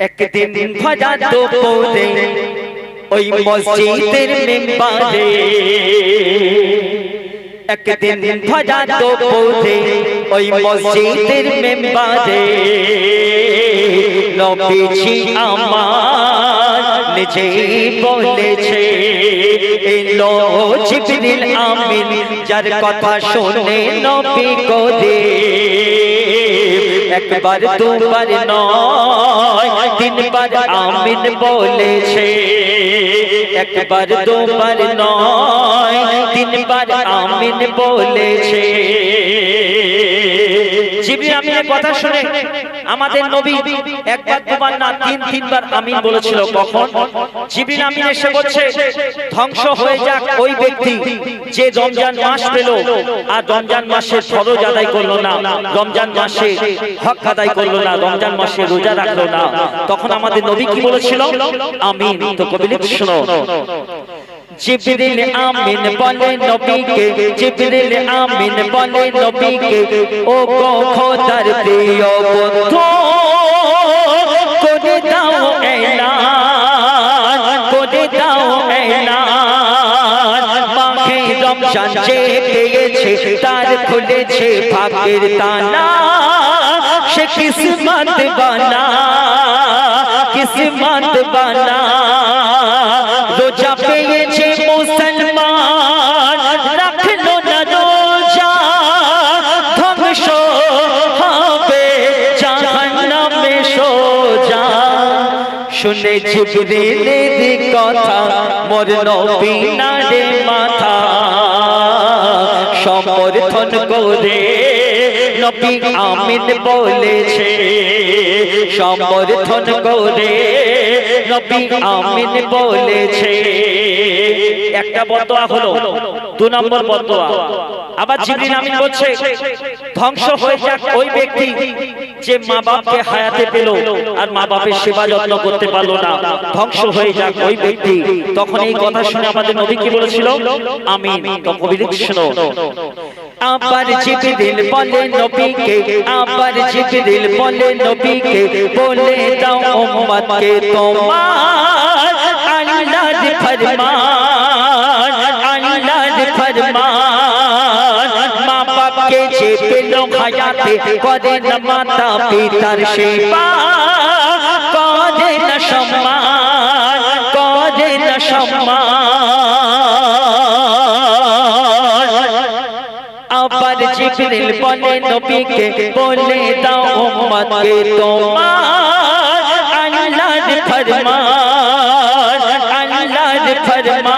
একদিন তো পৌঁছে ওই মসজিদের মেম্বারে একদিন তো পৌঁছে ওই মসজিদের মেম্বারে নবীজি আমার নিজে বলেছে এলো জিবরিল আমিন যার কথা শুনে নবী করে একবার দুবার নয়, তিনবার আমিন বলেছে। একবার দুবার নয়, তিনবার আমিন বলেছে। জিবরিল আমিনের কথা শুনে আমাদের নবী একবার দুবার না তিন তিনবার আমিন বলেছিল কখন? জিবরিল আমিন এসে বলছে ধ্বংস হয়ে যাক ওই ব্যক্তি যে রমজান মাস পেল আর রমজান মাসে ফরজ আদায় করল না রমজান মাসে হক আদায় করল না রমজান মাসে রোজা রাখল না। তখন আমাদের নবী কি বলেছিল? আমিন। তো কবি শোনো। জিবরিল আমিন বলে নবীকে, জিবরিল আমিন বলে নবীকে ও গো খোদার প্রিয় বন্ধু, করে দাও এলান, করে দাও এলান। মাখে রমজান যে পেয়েছে, তার খুলেছে ভাগ্যের তালা। সে কিসমত বানা কিসমত বানা। শুনে জিবরিলের কথা, মোর নবী না রে মাথা। সমর্থন করে নবী আমিন বলেছে, সমর্থন করে নবী আমিন বলেছে। একটা বদয়া হলো, দু নম্বর বদয়া আবার জিবরিল আমিন বলছে, ধ্বংস হয়ে যাক ওই ব্যক্তি। যে মা বাপকে হায়াতে পেল আর মা বাপের সেবা যত্ন করতে পারল না, ধ্বংস হয়ে যাক ওই ব্যক্তি। তখন এই কথা শুনে আমাদের নবী কি বলেছিল? আমিন। তো কবি শোনো আবার জিবরিল বলে নবীকে, আবার জিবরিল বলে নবীকে, বলে দাও উম্মতকে তোমার আল্লাহর ফরমান আল্লাহর ফরমান। বাপকে যে পেল হায়াতে করে না মাতা পিতার সেবা করে না সম্মান করে না সম্মান। আবার জিবরিল বলে, নবীকে বলে দাও উম্মতকে তোমার, আল্লাহর ফরমান আল্লাহর ফরমান।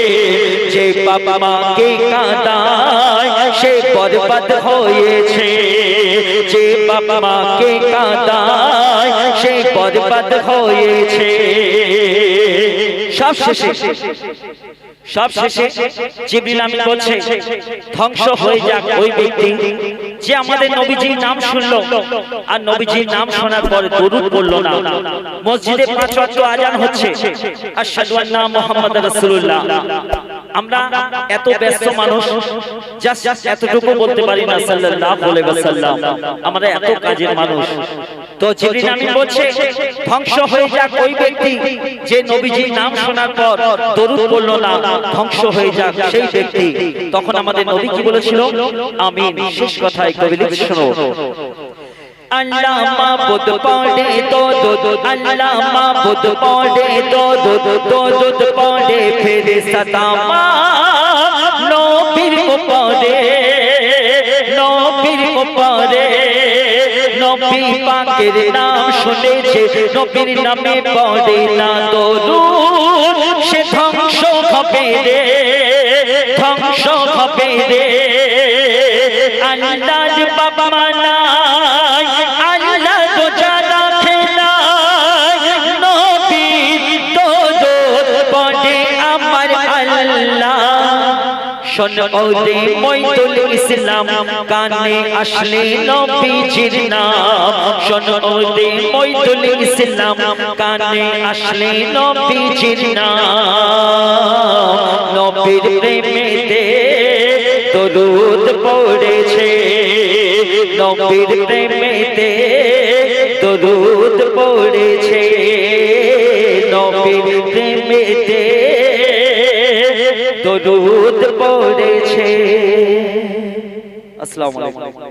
মাকে কাঁদায়, সে বরবাদ হয়েছে। যে মাকে কাঁদায়, সে বরবাদ হয়েছে। সব শেষে সব শেষে জিবরিল আমিন বলছে, ধ্বংস হয়ে যাক ওই ব্যক্তি যে আমাদের নবীজির নাম শুনলো। আর নবীজির নাম শোনার পরে দরুদ পড়ল না। মসজিদে পাঁচ ওয়াক্ত আজান হচ্ছে। আশহাদু আন্না মুহাম্মাদুর রাসূলুল্লাহ। আমরা এত ব্যস্ত মানুষ এতটুকু বলতে পারি না, সাল্লাল্লাহু আলাইহি ওয়াসাল্লাম। আমরা এত কাজের মানুষ। তো জিবরিল আমিন বলছে, ধ্বংস হয়ে যাক ওই ব্যক্তি যে নবীজির নাম শোনার পর দরুদ পড়ল না, ধ্বংস হয়ে যাক সেই ব্যক্তি। তখন আমাদের নবী কি বলেছিল? আমিন। শেষ কথায় কবি লিখে শোনো। আল্লাহ মাবুদ পড়ে দুদ আল্লাহ মাবুদ পড়ে তো দুদ পড়ে ফেরেশতা মা নবীর উপরে নবীর উপরে নবী পাকের নাম শুনেছে, নবীর নামে পড়ে না দরুদ, সে ধ্বংস হবে রে। শোন ওদে মইদুল ইসলাম কানে আসলে নবীজির নাম। শোন ওদে মইদুল ইসলাম কানে আসলে নবীজির নাম। নবীর প্রেমেতে দরুদ পড়েছে। নবীর প্রেমেতে দরুদ পড়েছে। নবীর প্রেমেতে দরুদ পড়েছে। আসসালামু আলাইকুম।